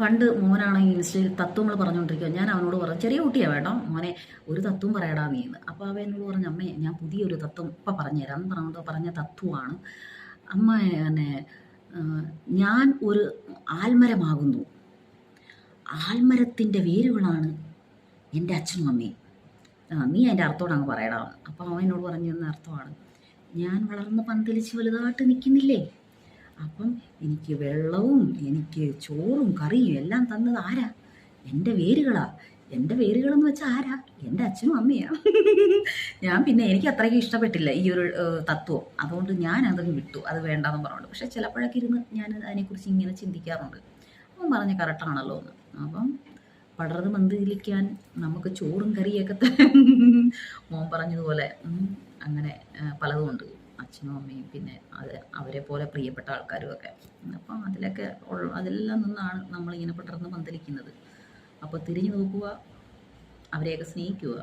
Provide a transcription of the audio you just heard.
പണ്ട് മോനാണെങ്കിൽ ഇൻസ്റ്റയിൽ തത്വങ്ങൾ പറഞ്ഞുകൊണ്ടിരിക്കുക. ഞാൻ അവനോട് പറഞ്ഞു ചെറിയ കുട്ടിയാ വേട്ടോ മോനെ ഒരു തത്വം പറയടാ നീ എന്ന്. അപ്പോൾ അവൻ എന്നോട് പറഞ്ഞു അമ്മേ ഞാൻ പുതിയൊരു തത്വം ഇപ്പം പറഞ്ഞുതരാം. എന്ന് പറഞ്ഞ തത്വമാണ്. അമ്മ എന്നെ ഞാൻ ഒരു ആൽമരമാകുന്നു. ആൽമരത്തിന്റെ വേരുകളാണ് എന്റെ അച്ഛനും അമ്മയും. നീ അതിന്റെ അർത്ഥത്തോട് അങ്ങ് പറയടാ. അപ്പോൾ അവ എന്നോട് പറഞ്ഞു എന്ന അർത്ഥമാണ് ഞാൻ വളർന്ന് പന്തലിച്ച് വലുതായിട്ട് നിൽക്കുന്നില്ലേ? അപ്പം എനിക്ക് വെള്ളവും എനിക്ക് ചോറും കറിയും എല്ലാം തന്നത് ആരാ? എന്റെ വേരുകളാ. എന്റെ വേരുകളെന്ന് വെച്ചാൽ ആരാ? എന്റെ അച്ഛനും അമ്മയാ. ഞാൻ പിന്നെ എനിക്ക് അത്രയ്ക്ക് ഇഷ്ടപ്പെട്ടില്ല ഈ ഒരു തത്വം. അതുകൊണ്ട് ഞാൻ അതങ്ങ് വിട്ടു. അത് വേണ്ടാന്ന് പറഞ്ഞുകൊണ്ട്. പക്ഷെ ചിലപ്പോഴൊക്കെ ഇരുന്ന് ഞാൻ അതിനെക്കുറിച്ച് ഇങ്ങനെ ചിന്തിക്കാറുണ്ട്. അപ്പം പറഞ്ഞ കറക്റ്റാണല്ലോ എന്ന്. അപ്പം പടർന്ന് മന്തിരിക്കാൻ നമുക്ക് ചോറും കറിയൊക്കെ മോൻ പറഞ്ഞതുപോലെ അങ്ങനെ പലതും പലതുമുണ്ട്. അച്ഛനും അമ്മയും പിന്നെ അത് അവരെ പോലെ പ്രിയപ്പെട്ട ആൾക്കാരും ഒക്കെ അപ്പം അതിലൊക്കെ അതിലെല്ലാം നിന്നാണ് നമ്മളിങ്ങനെ പടർന്ന് പന്തലിക്കുന്നത്. അപ്പോൾ തിരിഞ്ഞു നോക്കുക അവരെയൊക്കെ സ്നേഹിക്കുക.